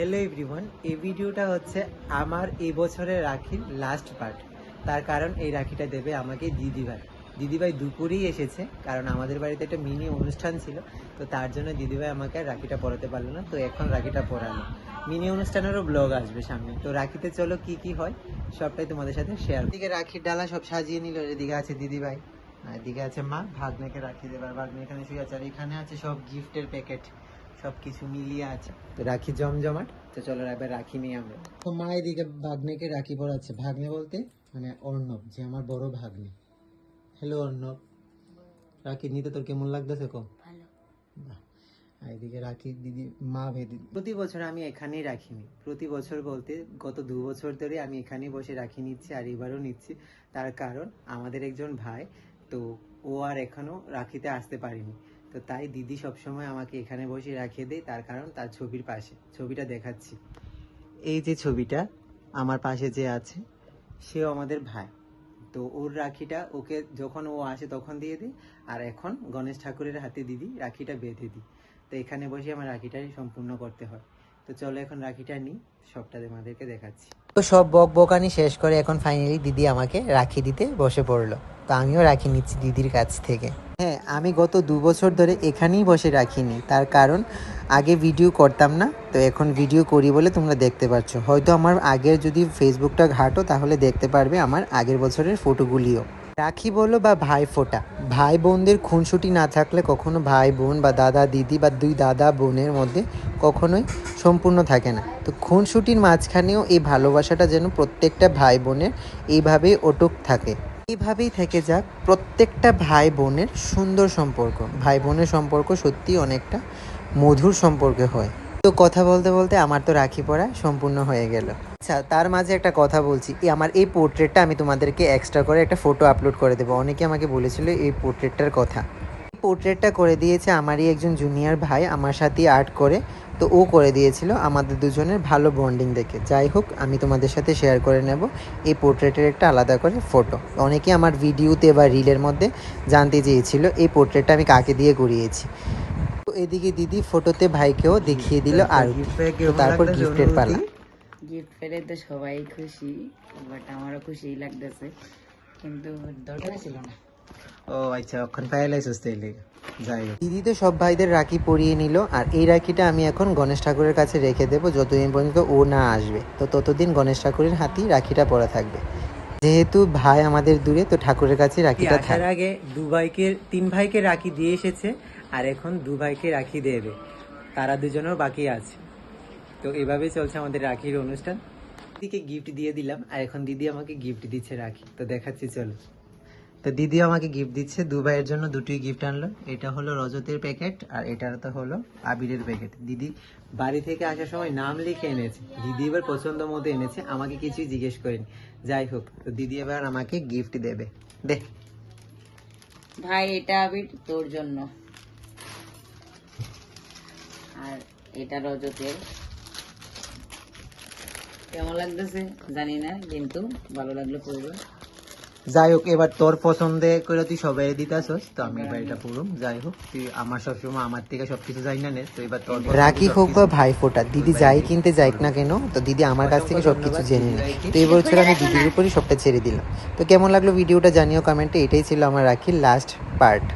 Hello everyone এই ভিডিওটা হচ্ছে আমার এই বছরের রাখির লাস্ট পার্ট তার কারণ এই রাখিটা দেবে আমাকে দিদিভাই। দিদিভাই দুপুরেই এসেছে, কারণ আমাদের বাড়িতে একটা মিনি অনুষ্ঠান ছিল, তো তার জন্য দিদিভাই আমাকে আর রাখিটা পরাতে পারল না, তো এখন রাখিটা পরালো মিনি অনুষ্ঠানেরও ব্লগ আসবে সামনে। তো রাখিতে চলো কি কি হয়, সবটাই তোমাদের সাথে শেয়ার এদিকে রাখির ডালা সব সাজিয়ে নিল, এদিকে আছে দিদিভাই। আর এদিকে আছে মা, ভাগ্নেকে রাখি দেবার। ভাগ্নে এখানে শুয়ে আছে, আর এখানে আছে সব গিফটের প্যাকেট সব কিছু মিলিয়ে আছে। তো রাখি জমজমাট। তো চলো এবার রাখি নিয়ে আমরা। তো মা এদিকে ভাগ্নেকে রাখি পড়াচ্ছে ভাগ্নে বলতে মানে অর্ণব যে আমার বড় ভাগ্নে। হ্যালো অর্ণব। রাখি নিতে তোর কেমন লাগতেছে কম ভালো। বাহ। এদিকে রাখি দিদি মা ভেদি প্রতি বছর আমি এখানেই রাখিনি প্রতি বছর বলতে গত দু বছর ধরে আমি এখানেই বসে রাখি নিচ্ছি আর এবারও নিচ্ছি। তার কারণ আমাদের একজন ভাই তো ও আর এখনও রাখিতে আসতে পারেনি। তো তাই দিদি সবসময় আমাকে এখানে বসে রাখিয়ে দেয়, তার কারণ তার ছবির পাশে, ছবিটা দেখাচ্ছি। এই যে ছবিটা, আমার পাশে যে আছে, সেও আমাদের ভাই। তো ওর রাখিটা ওকে যখন ও আসে তখন দিয়ে দিই, আর এখন গণেশ ঠাকুরের হাতে দিদি রাখিটা বেঁধে দিই। তো এখানে বসে আমার রাখিটাই সম্পূর্ণ করতে হয়। তো চলো এখন রাখিটা নিই, সবটা তোমাদেরকে দেখাচ্ছি। তো সব বক বকানি শেষ করে এখন ফাইনালি দিদি আমাকে রাখি দিতে বসে পড়ল। তো আমিও রাখি নিচ্ছি দিদির কাছ থেকে। হ্যাঁ আমি গত দু বছর ধরে এখানেই বসে রাখিনি। তার কারণ, আগে ভিডিও করতাম না, তো এখন ভিডিও করি বলে তোমরা দেখতে পাচ্ছ হয়তো আমার আগের যদি ফেসবুকটা ঘাটো, তাহলে দেখতে পারবে আমার আগের বছরের ফটোগুলিও রাখি বলো বা ভাই ফোটা। ভাই বোনদের খুনসুটি না থাকলে কখনো ভাই বোন বা দাদা, দিদি বা দুই দাদা বোনের মধ্যে কখনোই সম্পূর্ণ থাকে না। তো খুনসুটির মাঝখানেও এই ভালোবাসাটা যেন প্রত্যেকটা ভাই বোনের এইভাবেই অটুক থাকে। এইভাবেই থেকে যাক প্রত্যেকটা ভাই বোনের সুন্দর সম্পর্ক। ভাই বোনের সম্পর্ক সত্যি অনেকটা মধুর সম্পর্কে হয়। তো কথা বলতে বলতে আমার তো রাখি পড়া সম্পূর্ণ হয়ে গেল। আচ্ছা তার মাঝে একটা কথা বলছি। আমার এই পোর্ট্রেটটা আমি তোমাদেরকে এক্সট্রা করে একটা ফটো আপলোড করে দেবো। অনেকে আমাকে বলেছিল এই পোর্ট্রেটটার কথা। পোর্ট্রেটটা করে দিয়েছে আমারই একজন জুনিয়র ভাই আমার সাথেই আর্ট করে। তো ও করে দিয়েছিল আমাদের দুজনের ভালো বন্ডিং দেখে। যাই হোক আমি তোমাদের সাথে শেয়ার করে নেব। এই পোর্ট্রেটের একটা আলাদা করে ফটো অনেকে আমার ভিডিওতে বা রিলের মধ্যে জানতে চেয়েছিল এই পোর্ট্রেটটা আমি কাকে দিয়ে করিয়েছি। তো এদিকে দিদি ফটোতে ভাইকেও দেখিয়ে দিল আর তারপর গিফটের পালা। গিফট পেলে তো সবাই খুশি বাট আমারও খুশি লাগতেছে। কিন্তু দরকার ছিল না। ও আচ্ছা ওখান পাইলাইছিস তাইলে। যাই হোক। দিদি তো সব ভাইদের রাখি পরিয়ে নিল আর এই রাখিটা আমি এখন গণেশ ঠাকুরের কাছে রেখে দেবো যতদিন পর্যন্ত ও না আসবে। তো ততদিন গণেশ ঠাকুরের হাতেই রাখিটা পরা থাকবে। যেহেতু ভাই আমাদের দূরে তো ঠাকুরের কাছে রাখিটা আসার আগে দু ভাইকে তিন ভাইকে রাখি দিয়ে এসেছে আর এখন দু ভাইকে রাখি দেবে। তারা দুজনেও বাকি আছে। তো এভাবে চলছে আমাদের রাখির অনুষ্ঠান। দিদিকে গিফট দিয়ে দিলাম আর এখন দিদি আমাকে গিফট দিচ্ছে রাখি। তো দেখাচ্ছি চলো। তো দিদি আমাকে গিফট দিচ্ছে, দু ভাইয়ের জন্য দুটোই গিফট আনলো। এটা হলো রজতের প্যাকেট আর এটা তো হলো আবিরের প্যাকেট দিদি বাড়ি থেকে আসার সময় নাম লিখে এনেছে। দিদি এবার পছন্দ মতো এনেছে, আমাকে কিছুই জিজ্ঞেস করেনি। যাই হোক, তো দিদি এবার আমাকে গিফট দেবে। দে। ভাই, এটা আবির তোর জন্য। আর এটা রজতের। কেমন লাগতেছে? জানি না, কিন্তু ভালো লাগল পড়বে। যাই হোক এবার তোর পছন্দে করে তুই সবাই দিতাছস তো আমি এবার এটা পড়ুম যাই হোক তুই আমার সবসময় আমার থেকে সবকিছু যাই না নে তো এবার তোর রাখি হোক বা ভাই ফোটা দিদি যাই কিনতে যাই না কেন তো দিদি আমার কাছ থেকে সবকিছু জেনে নেয় তো এই বছর আমি দিদির উপরই সবটা ছেড়ে দিলাম। তো কেমন লাগল ভিডিওটা জানিও কমেন্টে এটাই ছিল আমার রাখি লাস্ট পার্ট